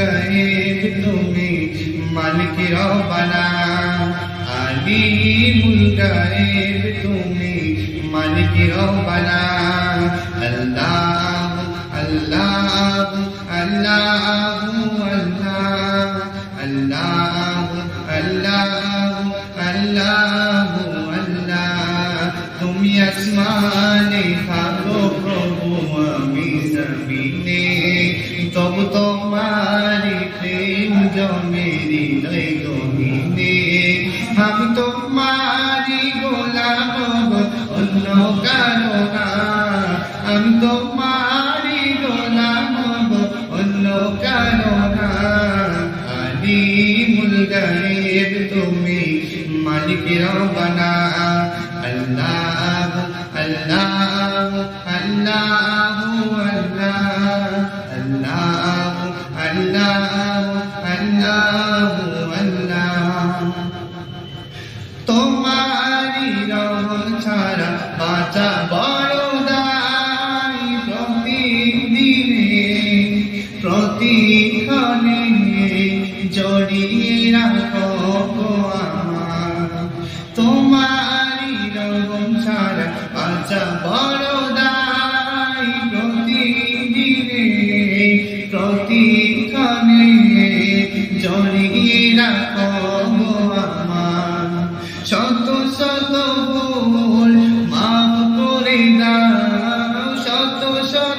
মুলগায়েব তুমি মালিক রবানা আলী মুলগায়েব তুমি মালিক রবানা আল্লাহ আল্লাহ আল্লাহ আল্লাহ আল্লাহ আল্লাহ আল্লাহ আল্লাহ তুমি আসমানে থাকো প্রভু আমি জমিনে সব তোমার প্রেম জমেরি লইল মিনে আমি তোমারি গোলাম অন্য কারও না। আমি তোমারি গোলাম অন্য কারও না। আদি মুল গায়েব তুমি মালিক রবানা। আল্লাহ আল্লাহ আল্লাহ। বাঁচা বড় দায় প্রতিদিনে প্রতিক্ষণে জড়িয়ে রাখো তোমারি রহম ছাড়া বাঁচা বড় দায় প্রতিদিনে প্রতিক্ষণে জড়িয়ে রাখো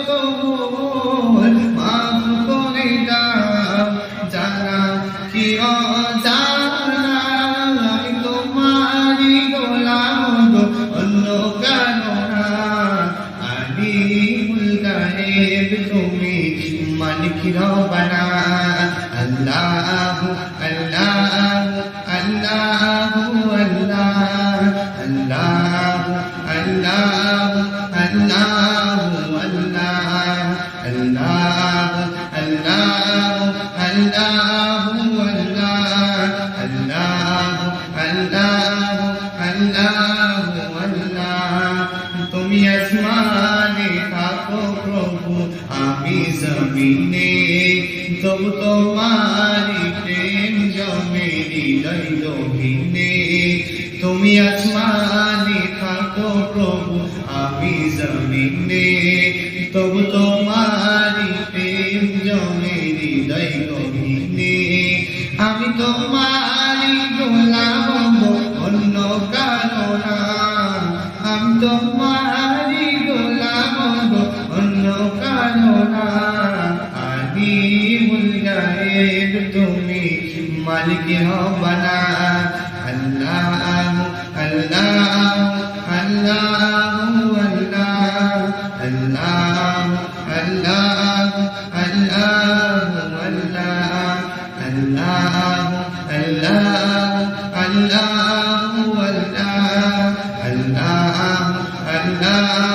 ভুল মাফ করে দাও। জানা কি অজানা আমি তোমারি গোলাম গো অন্য কারণা আলী মুলগায়েব তুমি মালিক রবানা? আল্লাহ আল্লাহ আল্লাহ আল্লাহ আল্লাহ আল্লাহ আল্লাহ। الله الله الله الله الله الله الله তুমি আসমানে থাকো প্রভু আমি জমিনে তবু থাকো প্রভু, আমি জমিনে। আদি মুলগায়েব তুমি মালিক হবানা আল্লাহ আল্লাহ আল্লাহ আল্লাহ আল্লাহ আল্লাহ আল্লাহ আল্লাহ আল্লাহ আল্লাহ আল্লাহ আল্লাহ আল্লাহ আল্লাহ